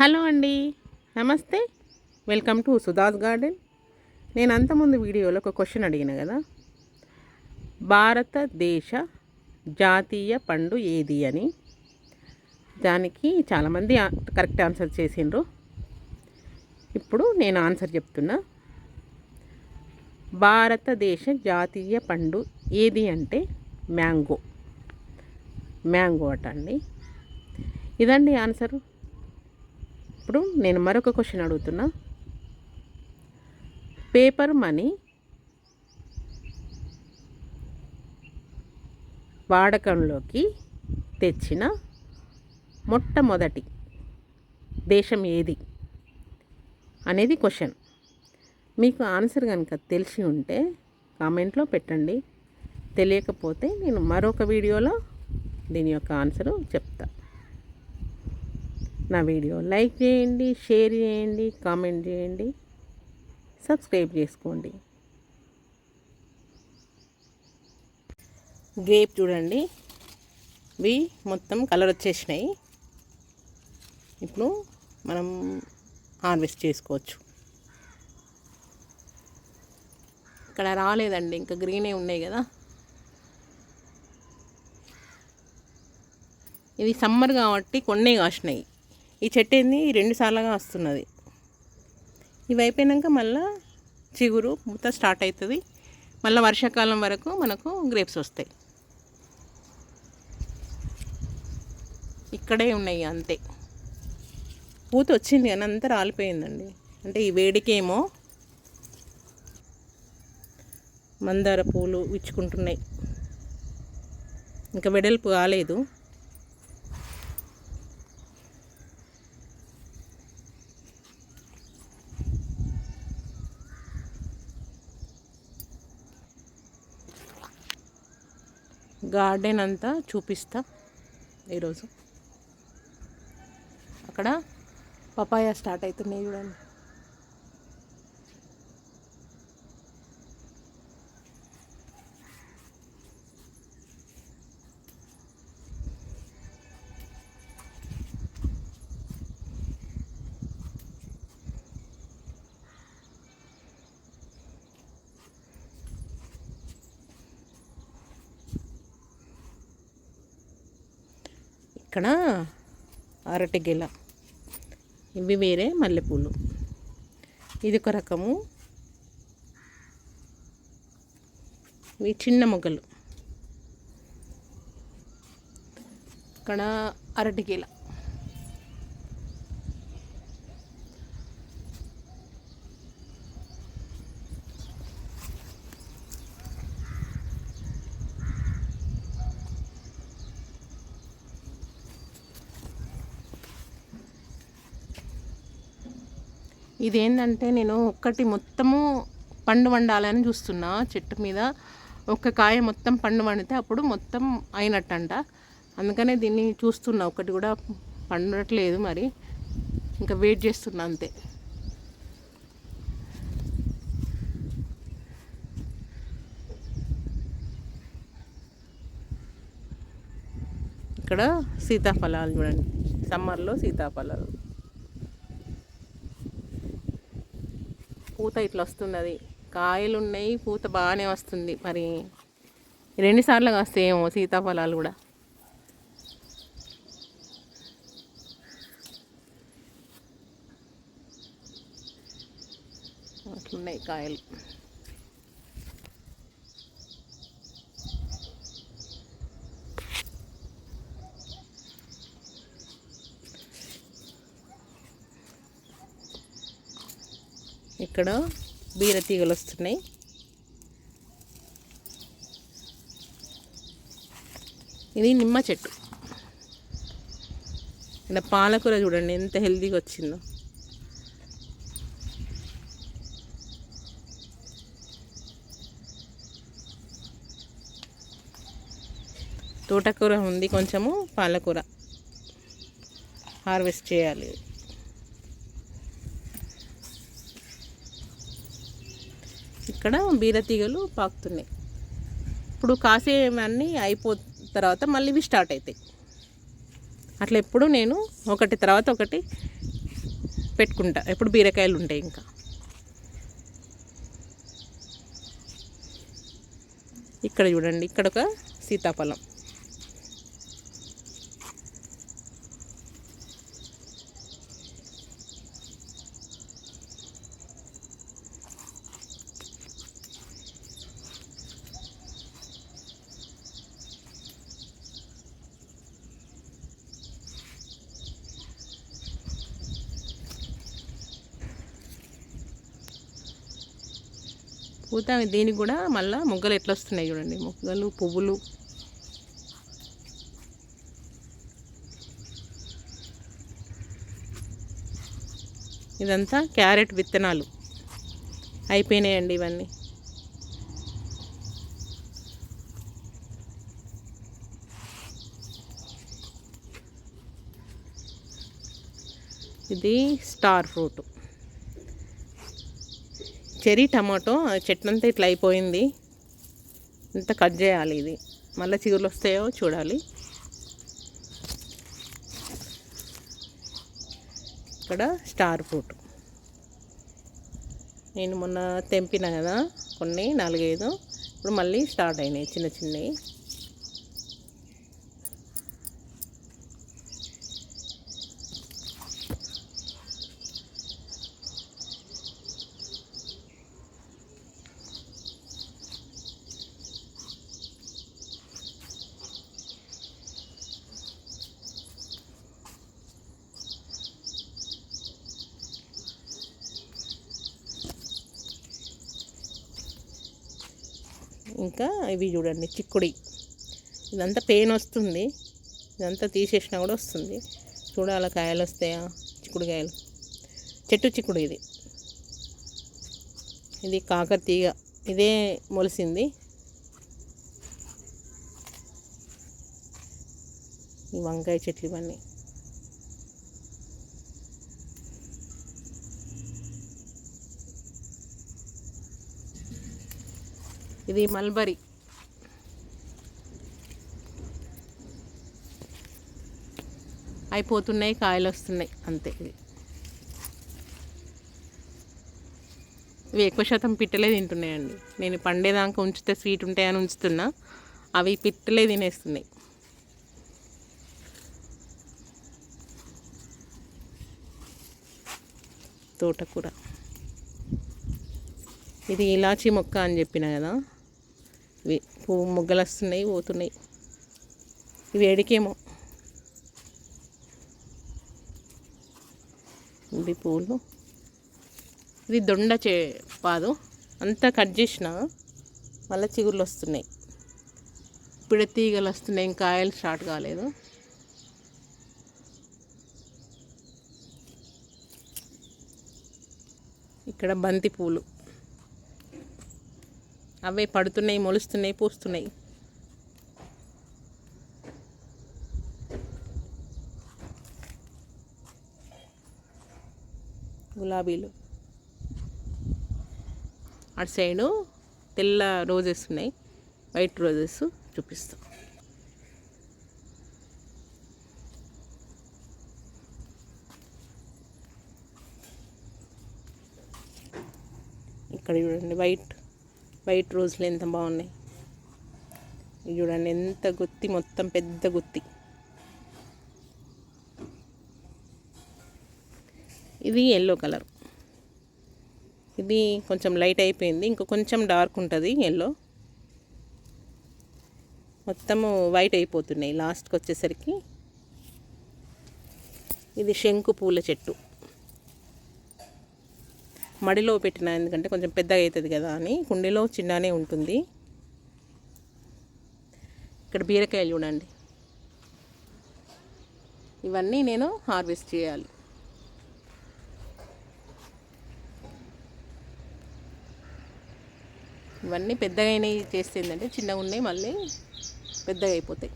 Hello అండి. నమస్తే. Welcome to Sudha's garden. నేను అంతకుముందు వీడియోలో ఒక క్వశ్చన్ అడిగిన కదా. భారతదేశ జాతీయ పండు ఏది అని? దానికి చాలామంది కరెక్ట్ ఆన్సర్ చేసిండ్రు. ఇప్పుడు నేను ఆన్సర్ చెప్తున్నా. భారతదేశ జాతీయ పండు ఏది అంటే మ్యాంగో. మ్యాంగో అట అండి. ఇదండి ఆన్సర్. ఇప్పుడు నేను మరొక క్వశ్చన్ అడుగుతున్నా. పేపర్ మనీ వాడకంలోకి తెచ్చిన మొట్టమొదటి దేశం ఏది అనేది క్వశ్చన్ మీకు ఆన్సర్ కనుక తెలిసి ఉంటే కామెంట్లో పెట్టండి. తెలియకపోతే నేను మరొక వీడియోలో దీని యొక్క ఆన్సరు చెప్తాను నా వీడియో లైక్ చేయండి షేర్ చేయండి కామెంట్ చేయండి సబ్స్క్రైబ్ చేసుకోండి. గ్రేప్ చూడండి. ఇవి మొత్తం కలర్ వచ్చేసినాయి. ఇప్పుడు మనం హార్వెస్ట్ చేసుకోవచ్చు. ఇక్కడ రాలేదండి ఇంకా గ్రీనే ఉన్నాయి కదా. ఇది సమ్మర్ కాబట్టి కొన్నే కాసినాయి. ఈ చెట్టు ఏంది? రెండు సార్లుగా వస్తున్నది. ఇవి అయిపోయినాక మళ్ళీ చిగురు మూత స్టార్ట్ అవుతుంది మళ్ళీ వర్షాకాలం వరకు మనకు గ్రేప్స్ వస్తాయి. ఇక్కడే ఉన్నాయి అంతే. పూత వచ్చింది కానీ అంతా రాలిపోయిందండి. అంటే ఈ వేడికేమో మందార పూలు విచ్చుకుంటున్నాయి ఇంకా వెడల్పు కాలేదు. గార్డెన్ అంతా చూపిస్తా ఈరోజు. అక్కడ పపాయ స్టార్ట్ అవుతున్నాయి చూడండి. ఇక్కడ అరటి గెల. ఇవి వేరే మల్లెపూలు. ఇది ఒక రకము. ఇవి చిన్న మొగ్గలు. ఇక్కడ అరటి గెల. ఇదేంటంటే నేను ఒక్కటి మొత్తము పండు వండాలని చూస్తున్నా చెట్టు మీద. ఒక్క కాయ మొత్తం పండు వండితే అప్పుడు మొత్తం అయినట్టంట. అందుకనే దీన్ని చూస్తున్నా. ఒకటి కూడా పండట్లేదు మరి. ఇంకా వెయిట్ చేస్తున్నా అంతే. ఇక్కడ సీతాఫలాలు చూడండి. సమ్మర్లో సీతాఫలాలు. పూత ఇట్లా వస్తున్నది. కాయలు ఉన్నాయి పూత బాగానే వస్తుంది. మరి రెండుసార్లు కాస్తాయేమో సీతాఫలాలు కూడా. అట్లున్నాయి కాయలు. ఇక్కడ బీర తీగలు వస్తున్నాయి. ఇది నిమ్మ చెట్టు. ఇలా పాలకూర చూడండి ఎంత హెల్తీగా వచ్చిందో. తోటకూర ఉంది కొంచెము పాలకూర. హార్వెస్ట్ చేయాలి. ఇక్కడ బీరతీగలు పాకుతున్నాయి. ఇప్పుడు కాసేవన్నీ అయిపో తర్వాత మళ్ళీ ఇవి స్టార్ట్ అవుతాయి అట్లా ఎప్పుడు నేను ఒకటి తర్వాత ఒకటి పెట్టుకుంటా. ఎప్పుడు బీరకాయలు ఉంటాయి ఇంకా. ఇక్కడ చూడండి ఇక్కడ ఒక సీతాఫలం. పూత దీనికి కూడా మళ్ళీ మొగ్గలు ఎట్లా వస్తున్నాయి చూడండి. మొగ్గలు పువ్వులు. ఇదంతా క్యారెట్ విత్తనాలు. అయిపోయినాయండి ఇవన్నీ. ఇది స్టార్ ఫ్రూట్. చెరీ టమాటో చెట్టు ఇట్లా అయిపోయింది. ఇంత కట్ చేయాలి ఇది. మళ్ళీ చిగురులు వస్తాయో చూడాలి. ఇక్కడ స్టార్ ఫ్రూట్. నేను మొన్న తెంపిన కదా కొన్ని నాలుగైదు. ఇప్పుడు మళ్ళీ స్టార్ట్ అయినాయి చిన్న చిన్నవి. ఇంకా ఇవి చూడండి చిక్కుడి. ఇదంతా పెయిన్ వస్తుంది. ఇదంతా తీసేసినా కూడా వస్తుంది. చూడాల కాయలు వస్తాయా? చిక్కుడుకాయలు చెట్టు చిక్కుడు ఇది. ఇది కాకర తీగ. ఇదే మొలిసింది. ఈ వంకాయ చెట్లు ఇవన్నీ. ఇది మల్బరీ. అయిపోతున్నాయి కాయలు వస్తున్నాయి అంతే ఇది. ఇవి ఎక్కువ శాతం పిట్టలే తింటున్నాయండి. నేను పండేదాకా ఉంచితే స్వీట్ ఉంటాయని ఉంచుతున్నా. అవి పిట్టలే తినేస్తున్నాయి. తోటకూర. ఇది ఇలాచీ మొక్క అని చెప్పిన కదా. పువ్వు మొగ్గలు వస్తున్నాయి పోతున్నాయి. ఇవి ఎడికేమో ఇవి పూలు. ఇది దొండ చే పాదు. అంతా కట్ చేసిన మళ్ళీ చిగుర్లు వస్తున్నాయి ఇప్పుడు తీగలు వస్తున్నాయి ఇంకా కాయలు స్టార్ట్ కాలేదు. ఇక్కడ బంతి పూలు. అవే పడుతున్నాయి మొలుస్తున్నాయి పూస్తున్నాయి. గులాబీలు. అటు సైడు తెల్ల రోజెస్ ఉన్నాయి. వైట్ రోజెస్ చూపిస్తాం. ఇక్కడ చూడండి వైట్ వైట్ రోజులు ఎంత బాగున్నాయి. చూడండి ఎంత గుత్తి మొత్తం పెద్ద గుత్తి. ఇది ఎల్లో కలర్ ఇది కొంచెం లైట్ అయిపోయింది ఇంకా కొంచెం డార్క్ ఉంటుంది ఎల్లో మొత్తము వైట్ అయిపోతున్నాయి లాస్ట్కి వచ్చేసరికి. ఇది శంకు పూల చెట్టు. మడిలో పెట్టిన ఎందుకంటే కొంచెం పెద్దగా అవుతుంది కదా అని. కుండీలో చిన్ననే ఉంటుంది. ఇక్కడ బీరకాయలు చూడండి. ఇవన్నీ నేను హార్వెస్ట్ చేయాలి. ఇవన్నీ పెద్దగా అయినవి చేస్తే ఏంటంటే చిన్నగా ఉన్నాయి మళ్ళీ పెద్దగా అయిపోతాయి.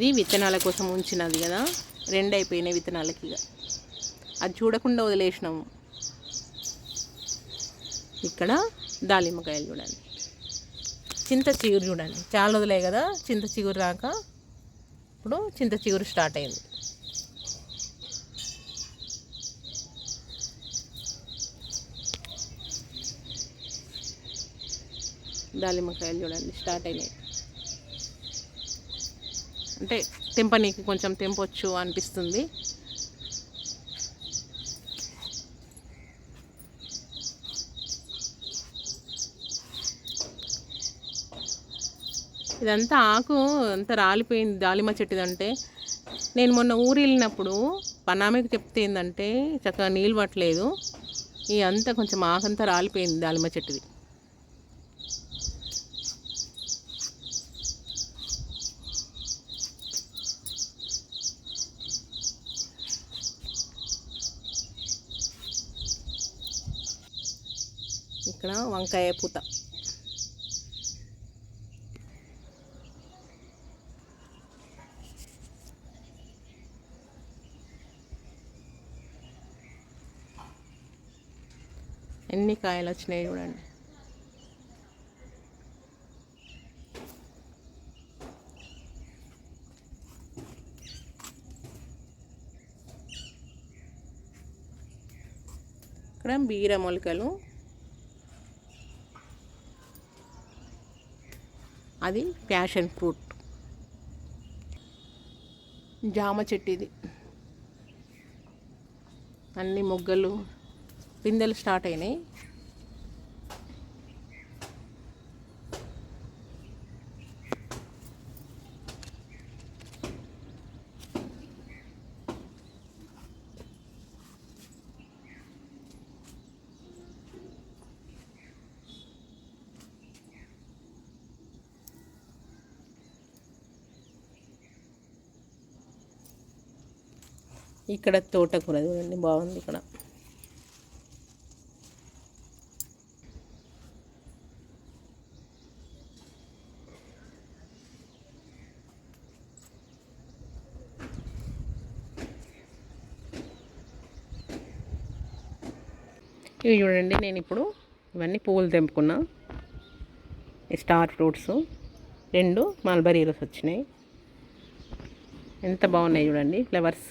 ఇది విత్తనాల కోసం ఉంచినది కదా. రెండు అయిపోయినాయి విత్తనాలకి ఇక అది చూడకుండా వదిలేసినాము. ఇక్కడ దాలిమ్మకాయలు చూడండి. చింత చిగురు చూడండి. చాలా వదిలే కదా చింత చిగురు రాక ఇప్పుడు చింత చిగురు స్టార్ట్ అయింది. దాలింబకాయలు చూడండి స్టార్ట్ అయినాయి. అంటే తెంపనీకి కొంచెం తెంపొచ్చు అనిపిస్తుంది. ఇదంతా ఆకు అంతా రాలిపోయింది దాలిమ చెట్టుదంటే. నేను మొన్న ఊరు వెళ్ళినప్పుడు పనామికి చెప్తే ఏంటంటే చక్కగా నీళ్ళు పట్టలేదు. ఈ అంతా కొంచెం ఆకంతా రాలిపోయింది దాలిమ చెట్టుది. ఇక్కడ వంకాయ పూత. ఎన్ని కాయలు వచ్చినాయి చూడండి. ఇక్కడ బీర మొలకలు అది ప్యాషన్ ఫ్రూట్ జామ చెట్టు ఇది అన్ని మొగ్గలు పిందెలు స్టార్ట్ అయినాయి. ఇక్కడ తోటకూర చూడండి బాగుంది ఇక్కడ. ఇవి చూడండి నేను ఇప్పుడు ఇవన్నీ పువ్వులు తెంపుకున్నా. ఈ స్టార్ ఫ్రూట్స్. రెండు మల్బరీ రోజు వచ్చినాయి. ఎంత బాగున్నాయి చూడండి ఫ్లవర్స్.